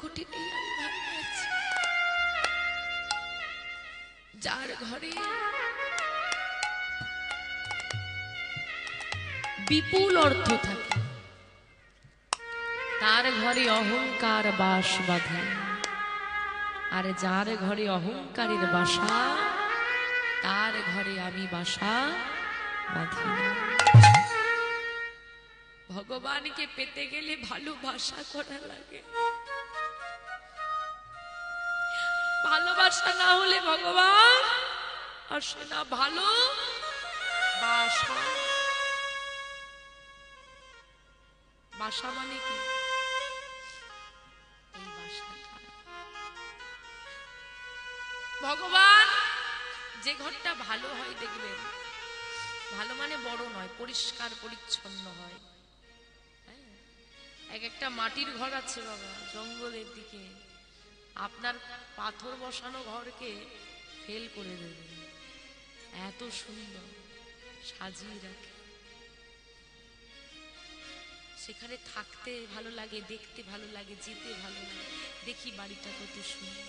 কঠিনেই আমি ভালো আছি। যার ঘরে বিপুল অর্থ থাকে, তার ঘরে অহংকার বাস বাঁধে। আর যার ঘরে অহংকারের বাসা, তার ঘরে আমি বাসা বাঁধি ভগবানকে পেতে গেলে ভালোবাসা করা লাগে। ভালোবাসা না হলে ভগবান আসে না ভালো বাসা মানে কি? ভগবান যে ঘরটা ভালো হয় দেখবেন ভালো মানে বড় নয় পরিষ্কার পরিচ্ছন্ন হয়। হ্যাঁ, এক একটা মাটির ঘর আছে বাবা জঙ্গলের দিকে। আপনার পাথর বসানো ঘরকে ফেল করে দেবে। এত সুন্দর সাজিয়ে রাখে। সেখানে থাকতে ভালো লাগে, দেখতে ভালো লাগে, যেতে ভালো লাগে। দেখি বাড়িটা কত সুন্দর,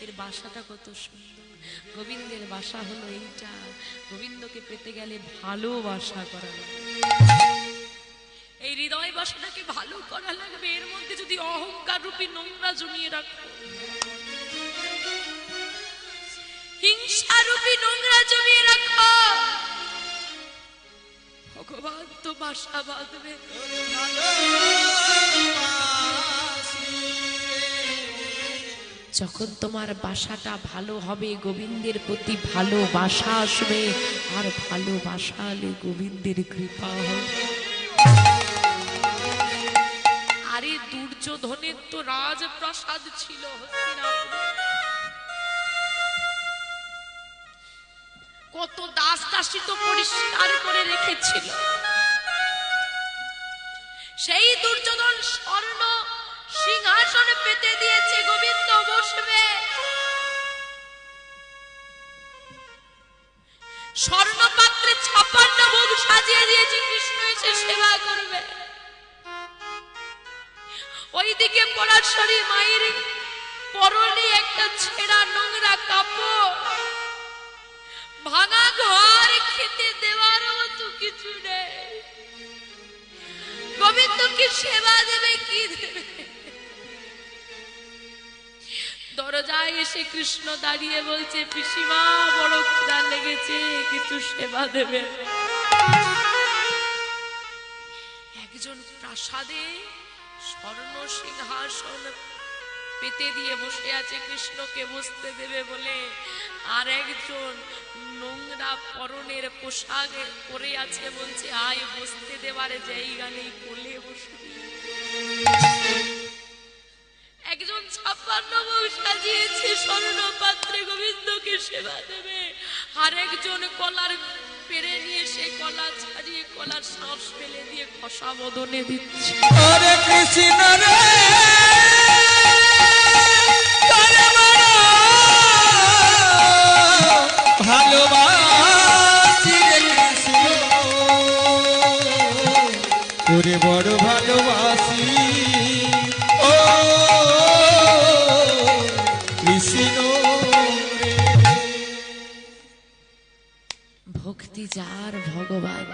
এর বাসাটা কত সুন্দর। গোবিন্দের বাসা হলো এইটা। গোবিন্দকে পেতে গেলে ভালোবাসা করা লাগে। এই হৃদয় বাসাটাকে ভালো করা লাগবে। এর মধ্যে যদি অহংকার রূপী নোংরা জমিয়ে রাখো। হিংসা রূপী নোংরা জমিয়ে রাখো ভগবান তো বাসা বাঁধবে যখন তোমার বাসাটা ভালো হবে, গোবিন্দের প্রতি ভালোবাসা আসবে, আর ভালোবাসা হলে গোবিন্দের কৃপা হবে। দুর্যোধনের তো রাজপ্রাসাদ ছিল কত দাস দাসী তো পরিষ্কার করে রেখেছিল। সেই দুর্যোধন স্বর্ণ সিংহাসন পেতে দিয়েছে গোবিন্দ বসবে। স্বর্ণ পাত্রে ছাপান্ন ভোগ সাজিয়ে দিয়েছে, কৃষ্ণ এসে সেবা করবে। ওইদিকে পরাশরী মায়ের পরনে একটা ছেঁড়া নোংরা কাপড়। ভাঙা ঘর, খেতে দেওয়ার মতো কিছু নেই। গোবিন্দকে সেবা দেবে, কি দেবে? দরজায় এসে কৃষ্ণ দাঁড়িয়ে বলছে, পিসিমা, বড় ক্ষুধা লেগেছে, কিছু সেবা দেবে। একজন প্রাসাদে স্বর্ণ সিংহাসন পেতে দিয়ে বসে আছে কৃষ্ণকে বসতে দেবে বলে। আর একজন নোংরা পরনের পোশাক পরে আছে বলছে, আয়, বসতে দেবার জায়গা নেই, কোলে বসবি। একজন ছাপ্পান্ন বউ সাজিয়েছে স্বর্ণ পাত্রে গোবিন্দকে সেবা দেবে। আর একজন কলার পেরে নিয়ে সে কলা ছাড়িয়ে কলার শ্বাস ফেলে দিয়ে খসা বদনে দিচ্ছে। হরে কৃষ্ণ রে। তোরে বড় ভালোবাসি কৃষ্ণ। বড় যার ভগবান।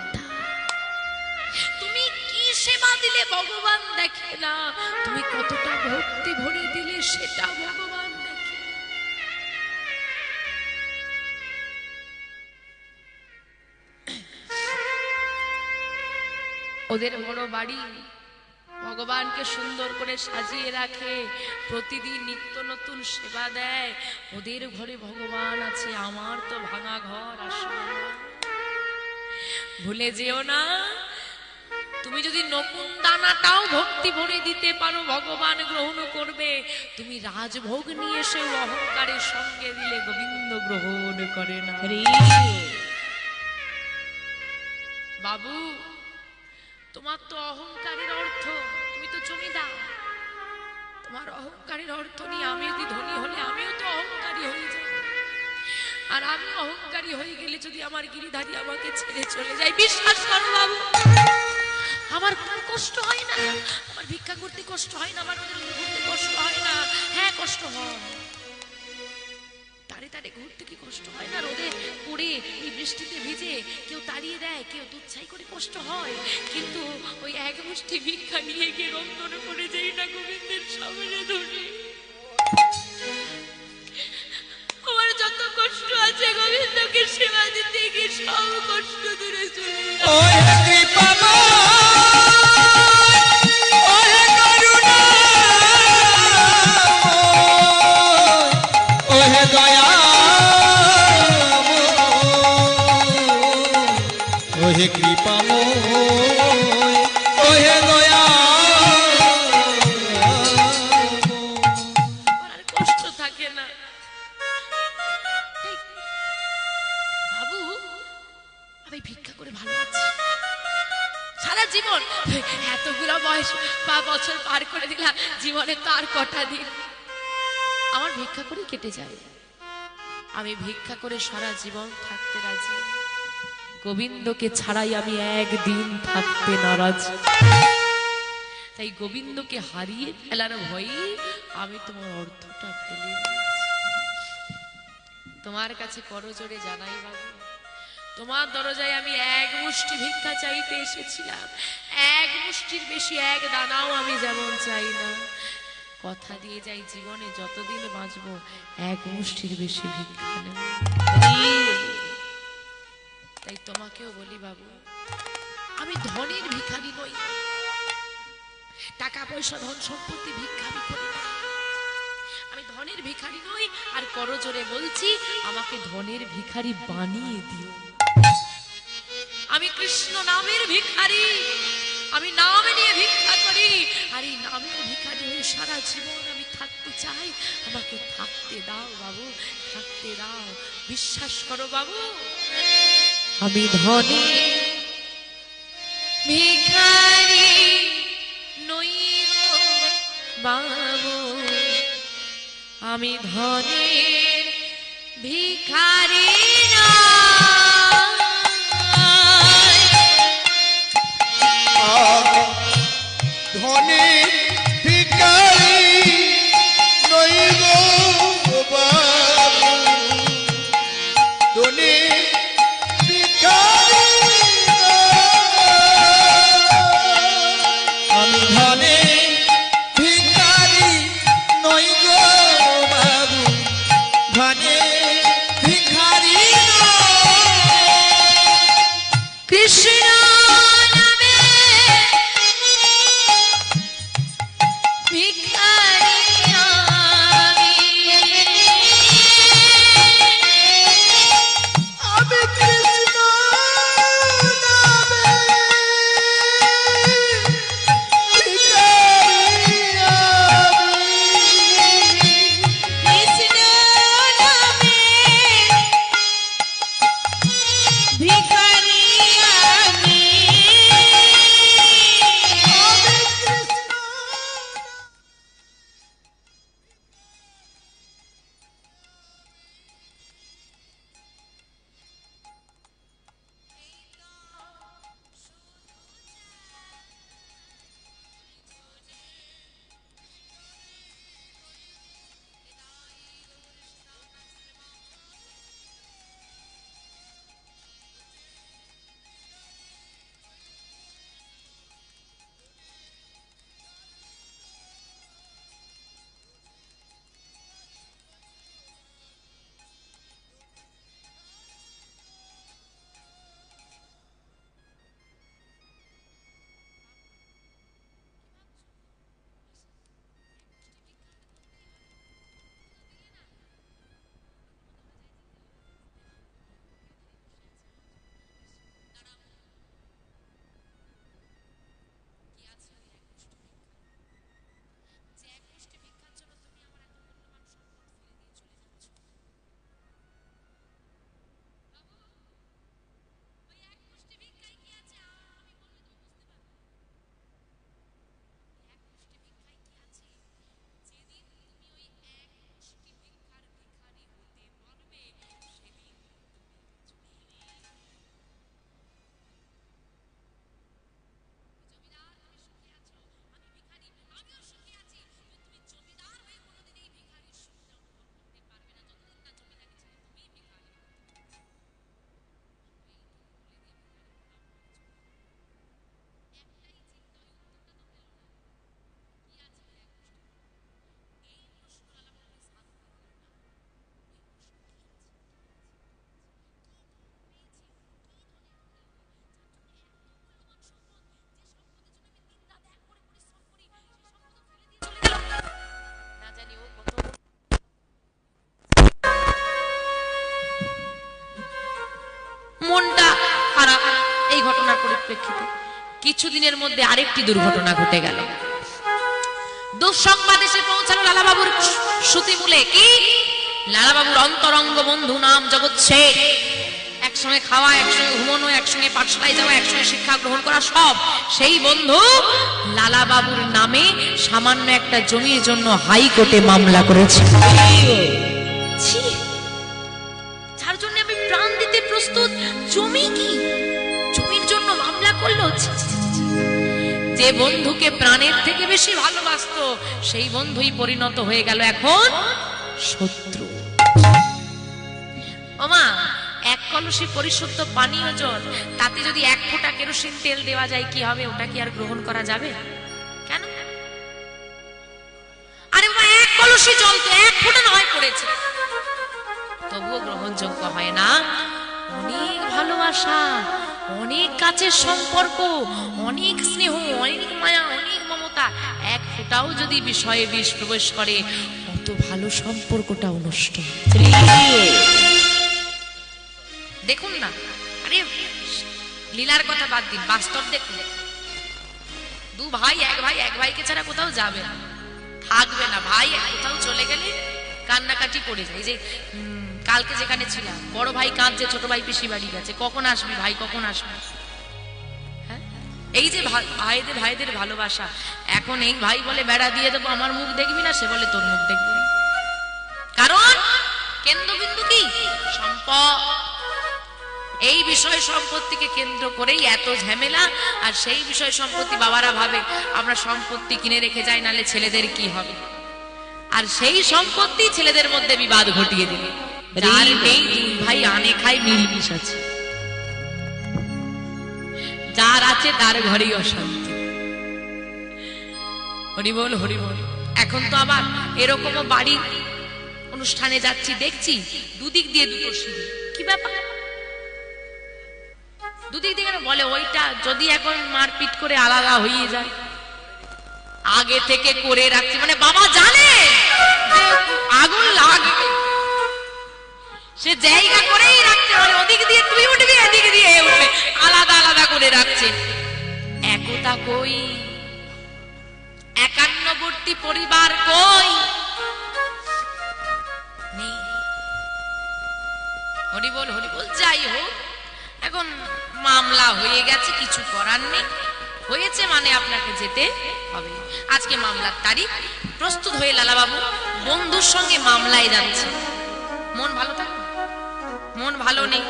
তুমি কি সেবা দিলে ভগবান দেখে না? তুমি কতটা ভক্তি ভরে দিলে সেটা ভগবান ওদের বড় বাড়ি ভগবানকে সুন্দর করে সাজিয়ে রাখে, প্রতিদিন নিত্য নতুন সেবা দেয়। ওদের ঘরে ভগবান আছে, আমার তো ভাঙা ঘর আসবে ভুলে যেও না। তুমি যদি নকুন দানাটাও ভক্তি ভরে দিতে পারো, ভগবান গ্রহণ করবে। তুমি রাজভোগ নিয়ে এসে অহংকারের সঙ্গে দিলে গোবিন্দ গ্রহণ করে না বাবু, তোমার তো অহংকারের অর্থ, তুমি তো জমিদার। তোমার অহংকারের অর্থ নিয়ে আমি যদি ধনী হলে, আমিও তো অহংকারী হয়ে যাব। আর আমি অহংকারী হয়ে গেলে যদি আমার গিরিধারী আমাকে ছেড়ে চলে যায়, বিশ্বাস করো বাবু। আমার কোনো কষ্ট হয় না। আমার ভিক্ষা করতে কষ্ট হয় না, আমার ঘুরতে কষ্ট হয় না। হ্যাঁ কষ্ট হয়। তারে তারে ঘুরতে কি কষ্ট হয় না? রোদে পড়ে এই বৃষ্টিতে ভিজে কেউ তাড়িয়ে দেয়, কেউ দুচ্ছাই করে কষ্ট হয়। কিন্তু ওই এক মুষ্টি ভিক্ষা নিয়ে গিয়ে রন্ধন করে যেই না গোবিন্দের সামনে ধরে। সব করে দিলাম জীবনে তার কটা দিন। আমার ভিক্ষা করে কেটে যায়। আমি ভিক্ষা করে সারা জীবন থাকতে রাজি। গোবিন্দকে ছাড়াই আমি একদিন থাকতে নারাজ। তাই গোবিন্দকে হারিয়ে ফেলার ভয়ে আমি তোমার অর্থটা ফেলে তোমার কাছে করজোরে জানাই বাবু। তোমার দরজায় আমি এক মুষ্টি ভিক্ষা চাইতে এসেছিলাম। এক মুষ্টির বেশি এক দানাও আমি যেমন চাই না। কথা দিয়ে যাই জীবনে যতদিন বাঁচবো, এক মুষ্টির বেশি ভিক্ষা নেব তাই তোমাকেও বলি বাবু, আমি ধনের ভিখারি নই টাকা পয়সা, ধন সম্পত্তি ভিক্ষা আমি করি না। আমি ধনের ভিখারি নই আর করজোরে বলছি, আমাকে ধনের ভিখারি বানিয়ে দিও। আমি কৃষ্ণ নামের ভিখারি। আমি নাম নিয়ে ভিক্ষা করি। আর এই নামের ভিখারি হয়ে সারা জীবন আমি থাকতে চাই। আমাকে থাকতে দাও বাবু থাকতে দাও। বিশ্বাস করো বাবু। আমি ধনী। ভিখারি নই বাবু। আমি ধনের পরিপ্রেক্ষিতে কিছুদিনের মধ্যে আরেকটি দুর্ঘটনা ঘটে গেল। দুঃসংবাদ এসে পৌঁছালো লালাবাবুর শ্রুতিমূলে কি? লালাবাবুর অন্তরঙ্গ বন্ধু নাম জগৎ শেখ একসঙ্গে খাওয়া, একসঙ্গে ঘুমানো, একসঙ্গে পাঠশালায় যাওয়া, একসঙ্গে শিক্ষা গ্রহণ করা সব সেই বন্ধু লালাবাবুর নামে সামান্য একটা জমির জন্য হাইকোর্টে মামলা করেছে। যার জন্য আমি প্রাণ দিতে প্রস্তুত। জমি কি? ছি। যে বন্ধুকে প্রাণের থেকে বেশি ভালোবাসতো, সেই বন্ধুই পরিণত হয়ে গেল এখন শত্রু। ওমা, এক কলসি পরিশুদ্ধ পানীয় জল, তাতে যদি এক ফোঁটা কেরোসিন তেল দেওয়া যায়, কি হবে? ওটা কি আর গ্রহণ করা যাবে? কেন? আরে এক কলসি জল তো এক ফোঁটা নয় পড়েছে। তবুও গ্রহণযোগ্য হয় না। অনেক ভালোবাসা। অনেক কাছের সম্পর্ক, অনেক স্নেহ, অনেক মায়া, অনেক মমতা। এক ফোঁটাও যদি বিষয়ে বিষ প্রবেশ করে, অত ভালো সম্পর্কটাও নষ্ট। দেখুন না, আরে, লীলার কথা বাদ দিন, বাস্তব দেখুন। দু ভাই, এক ভাই, এক ভাইকে ছাড়া কোথাও যাবে না। থাকবে না, ভাই কোথাও চলে গেলে কান্নাকাটি করে যায়। এই যে কালকে যেখানে ছিলাম, বড় ভাই কাঁদছে, ছোট ভাই পিসি বাড়ি গেছে। কখন আসবি ভাই? কখন আসবি? হ্যাঁ? এই যে ভাইদের ভাইদের ভালোবাসা। এখন এই ভাই বলে, বেড়া দিয়ে দেবো, আমার মুখ দেখবি না? সে বলে, তোর মুখ দেখবি। কারণ কেন্দ্রবিন্দু কি? সম্পদ। এই বিষয় সম্পত্তিকে কেন্দ্র করেই এত ঝামেলা, আর সেই বিষয় সম্পত্তি বাবারা ভাবে, আমরা সম্পত্তি কিনে রেখে যাই, নালে ছেলেদের কি হবে? আর সেই সম্পত্তি ছেলেদের মধ্যে বিবাদ ঘটিয়ে দিবে। যার নেই দুই ভাই আনে খায় আছে যার আছে তার ঘরেই অশান্তি। হরিবল হরিবল এখন তো আবার এরকমও বাড়ি অনুষ্ঠানে যাচ্ছি দেখছি দুদিক দিয়ে দুটো সিঁড়ি। কি ব্যাপার? দুদিক দিয়ে কেন বলে ওইটা যদি এখন মারপিট করে আলাদা হয়ে যায়। আগে থেকে করে রাখছি মানে বাবা জানে আগুন লাগবে। সে জায়গা করেই রাখছে মানে ওদিক দিয়ে তুই উঠবি, এদিক দিয়ে উঠবে। আলাদা আলাদা করে রাখছে। একতা কই? একান্নবর্তী পরিবার কই? নেই। হরিবল হরিবল যাই হোক। এখন মামলা হয়ে গেছে, কিছু করার নেই। হয়েছে মানে আপনাকে যেতে হবে। আজকে মামলার তারিখ। প্রস্তুত হয়ে লালাবাবু, বন্ধুর সঙ্গে মামলায় যাচ্ছে। মন ভালো থাকবে মন ভালো নেই।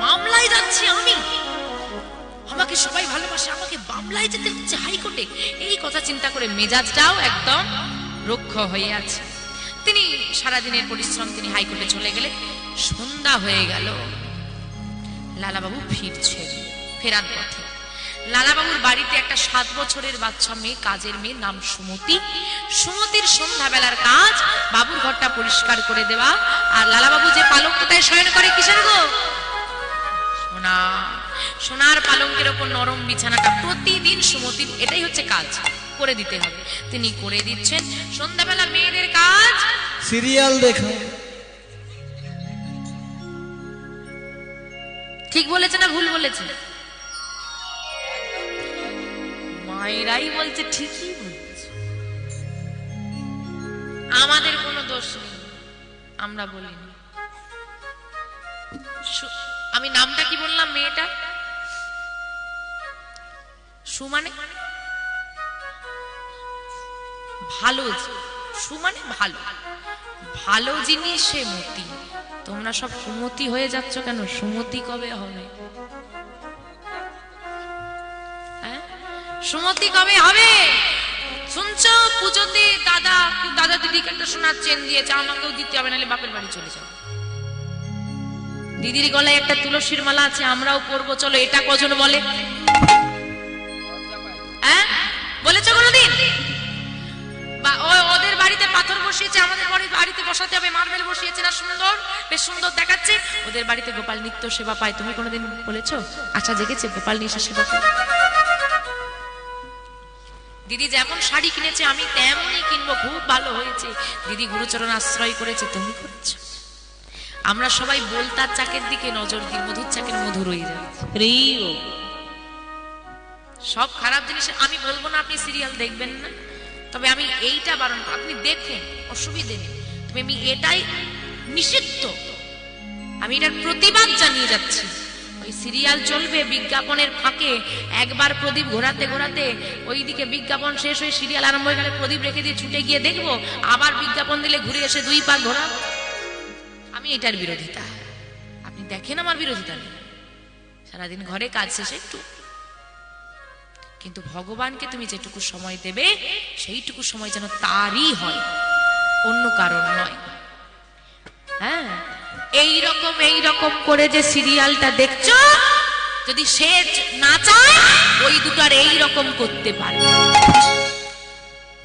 মামলায় যাচ্ছি আমি। আমাকে সবাই ভালোবাসে, আমাকে মামলায় যেতে হচ্ছে হাইকোর্টে। এই কথা চিন্তা করে মেজাজটাও একদম রক্ষ হয়ে আছে। তিনি সারাদিনের পরিশ্রম তিনি হাইকোর্টে চলে গেলে সন্ধ্যা হয়ে গেল। লালাবাবু ফিরছে ফেরার পথে। লালাবাবুর বাড়িতে একটা সাত বছরের বাচ্চা মেয়ে কাজের মেয়ে নাম সুমতি। সুমতির সন্ধ্যাবেলার কাজ বাবুর ঘরটা পরিষ্কার করে দেওয়া। আর লালাবাবু যে পালঙ্কটায় শয়ন করে কিসের গো? সোনা সোনার পালঙ্কের ওপর নরম বিছানাটা প্রতিদিন সুমতির এটাই হচ্ছে কাজ করে দিতে হবে। তিনি করে দিচ্ছেন। সন্ধ্যাবেলা মেয়েদের কাজ। সিরিয়াল দেখা। ঠিক বলেছে না ভুল বলেছে? মায়েরাই বলছে, ঠিকই বলছে। আমাদের কোনো দোষ নেই। আমরা বলিনি। আমি নামটা কি বললাম মেয়েটা সু মানে ভালো জি- সু মানে ভালো। ভালো জিনিসে মতি। তোমরা সব সুমতি হয়ে যাচ্ছ কেন? সুমতি কবে হবে? সুমতি কবে হবে? শুনছো? পুজোতে দাদা দাদা দিদিকে একটা সোনার চেন দিয়েছে, আমাকেও দিতে হবে, নাহলে বাপের বাড়ি চলে যাও দিদির গলায় একটা তুলসীর মালা আছে, আমরাও পরবো, চলো, এটা কজন বলে? হ্যাঁ বলেছ কোনোদিন? ওদের বাড়িতে পাথর বসিয়েছে, আমাদের বাড়ি, বাড়িতে বসাতে হবে, মার্বেল বসিয়েছে, না সুন্দর? বেশ সুন্দর দেখাচ্ছে। ওদের বাড়িতে গোপাল নিত্য সেবা পায়, তুমি কোনোদিন বলেছ? আচ্ছা জেগেছে গোপাল এসে সেবা করে দিদি যেমন শাড়ি কিনেছে আমি তেমনই কিনবো। খুব ভালো হয়েছে। দিদি গুরুচরণ আশ্রয় করেছে তুমি করেছ? আমরা সবাই বলতার চাকের দিকে নজর দিই মধুর চাকের মধু রয়ে যাচ্ছে সব খারাপ জিনিস আমি বলব না আপনি সিরিয়াল দেখবেন না। তবে আমি এইটা বারণ আপনি দেখুন অসুবিধে নেই। তবে আমি এটাই নিষিদ্ধ। আমি এটার প্রতিবাদ জানিয়ে যাচ্ছি। ওই সিরিয়াল চলবে বিজ্ঞাপনের ফাঁকে। একবার প্রদীপ ঘোরাতে ঘোরাতে ওইদিকে বিজ্ঞাপন শেষ হয়ে সিরিয়াল আরম্ভ হয়ে গেলে প্রদীপ রেখে দিয়ে ছুটে গিয়ে দেখব, আবার বিজ্ঞাপন দিলে ঘুরে এসে দুই পা ঘোরা আমি এটার বিরোধিতা। আপনি দেখেন আমার বিরোধিতা নেই। সারাদিন ঘরে কাজ শেষে একটু। কিন্তু ভগবানকে তুমি যেটুকু সময় দেবে, সেইটুকু সময় যেন তারই হয়। অন্য কারণ নয়। হ্যাঁ? এই রকম এই রকম করে যে সিরিয়ালটা দেখছ, যদি সে না চায়, ওই দুটার এই রকম করতে পারে।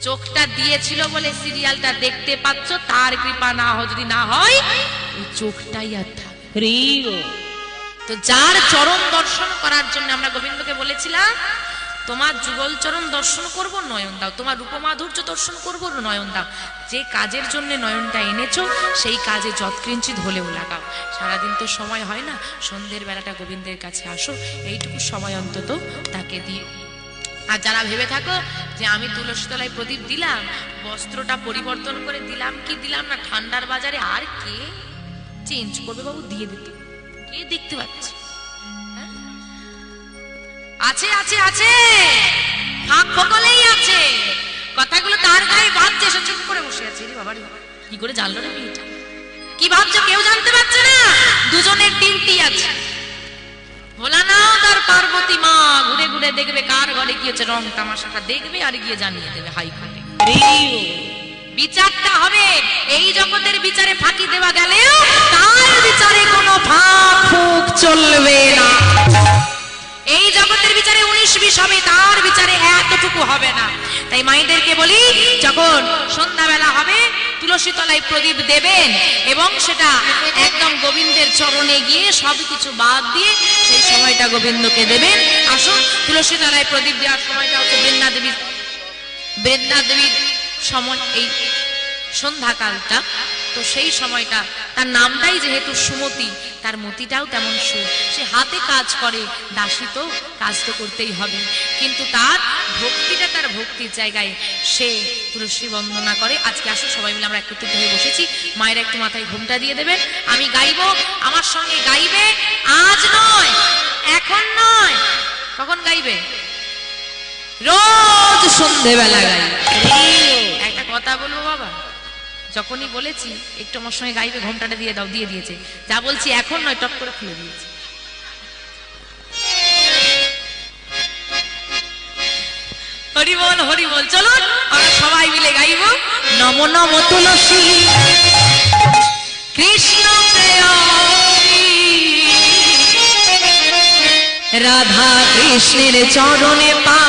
চোখটা দিয়েছিল বলে সিরিয়ালটা দেখতে পাচ্ছ, তার কৃপা না হয় যদি না হয়, ওই চোখটাই আর থাকবে তো যার চরম দর্শন করার জন্য আমরা গোবিন্দকে বলেছিলাম তোমার যুগল চরণ দর্শন করব, নয়ন দাও। তোমার রূপমাধুর্য দর্শন করব, নয়ন দাও। যে কাজের জন্য নয়নটা এনেছো, সেই কাজে যৎকিঞ্চিত হলেও লাগাও। সারাদিন তো সময় হয় না, সন্ধ্যের বেলাটা গোবিন্দের কাছে আসো, এইটুকু সময় অন্তত তাকে দিয়ে আর যারা ভেবে থাকো যে আমি তুলসী তলায় প্রদীপ দিলাম, বস্ত্রটা পরিবর্তন করে দিলাম কি দিলাম না, ঠান্ডার বাজারে আর কে? চেঞ্জ করবে বাবু, দিয়ে দিতে। কে দেখতে পাচ্ছে? আছে আছে আছে। ফাঁক ফকলেই আছে। কথাগুলো তার গায়ে বাজছে সে চুপ করে বসে আছে। রে বাবা রে কি করে জানলো না মেয়েটা? কি ভাবছ কেউ জানতে পারছে না? দুজনের ডিউটি আছে। ভোলা ভোলানাও তার পার্বতী মা ঘুরে ঘুরে দেখবে কার ঘরে গিয়েছে রং তামাশাটা দেখবে আর গিয়ে জানিয়ে দেবে হাইকোর্টে বিচারটা হবে। এই জগতের বিচারে ফাঁকি দেওয়া গেলেও তার বিচারে কোনো ফাঁক ফুক চলবে না। এই জগতের বিচারে উনিশ বিশ হবে, তার বিচারে এতটুকু হবে না। তাই মাইদেরকে বলি, যখন সন্ধ্যাবেলা হবে তুলসী তলায় প্রদীপ দেবেন এবং সেটা একদম গোবিন্দের চরণে গিয়ে সব কিছু বাদ দিয়ে সেই সময়টা গোবিন্দকে দেবেন। আসুন তুলসী তলায় প্রদীপ দেওয়ার সময়টা হচ্ছে বৃন্দা দেবীর বৃন্দা দেবীর সময়, এই সন্ধ্যাকালটা। তো সেই সময়টা তার নামটাই যেহেতু সুমতি, তার মতিটাও তেমন সু সে হাতে কাজ করে, দাসী তো কাজ তো করতেই হবে। কিন্তু তার ভক্তিটা তার ভক্তির জায়গায়। সে তুলসী বন্দনা করে, আজকে আসো সবাই মিলে আমরা একত্রিত হয়ে বসেছি। মায়ের একটু মাথায় ঘুমটা দিয়ে দেবেন। আমি গাইবো, আমার সঙ্গে গাইবে, আজ নয়, এখন নয়। কখন গাইবে? রোজ সন্ধেবেলা গাই একটা কথা বলব বাবা? যখনই বলেছি, একটু আমার সঙ্গে গাইবে ঘোমটাটা দিয়ে দাও, দিয়ে দিয়েছে। যা বলছি এখন নয় টপ করে খুলে দিয়েছে। হরি বল হরি বল, চলো, আমরা সবাই মিলে গাইব। নম নম তুলসী, কৃষ্ণ রাধা কৃষ্ণের চরণে পাব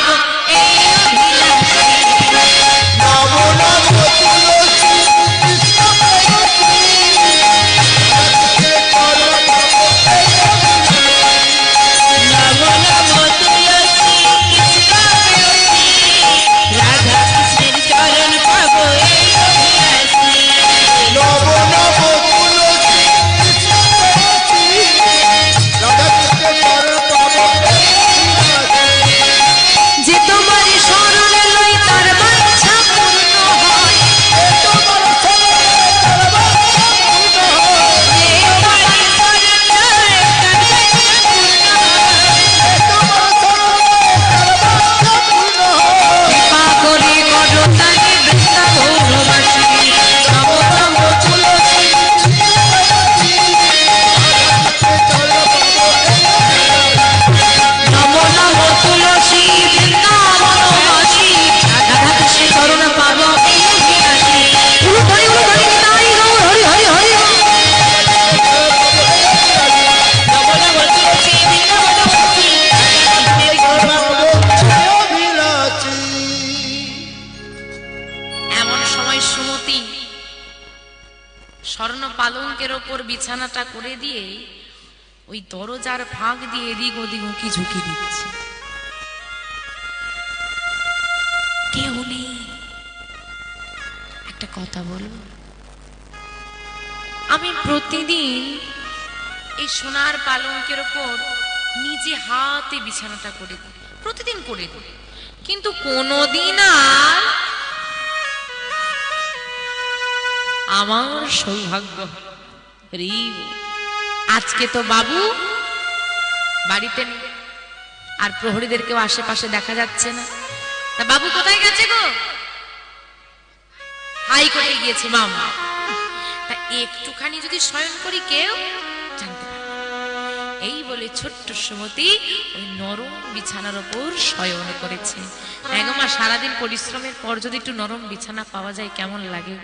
বিছানাটা করে দিয়ে ওই দরজার ফাঁক দিয়ে এদিক ওদিক উঁকি ঝুঁকি দিচ্ছে। কেউ নেই। একটা কথা বলব। আমি প্রতিদিন এই সোনার পালঙ্কের ওপর নিজে হাতে বিছানাটা করে দিই। প্রতিদিন করে দিই। কিন্তু কোনোদিন আর আমার সৌভাগ্য রি আজকে তো বাবু বাড়িতে নেই, আর প্রহরীদেরকেও আশেপাশে দেখা যাচ্ছে না। তা বাবু কোথায় গেছে গো? হাইকোর্টে গিয়েছে মামা? তা একটুখানি যদি শয়ন করি কেউ। এই বলে ছোট্ট সুমতি ওই নরম বিছানার ওপর শয়ন করেছে। একমা সারাদিন পরিশ্রমের পর যদি একটু নরম বিছানা পাওয়া যায়, কেমন লাগে?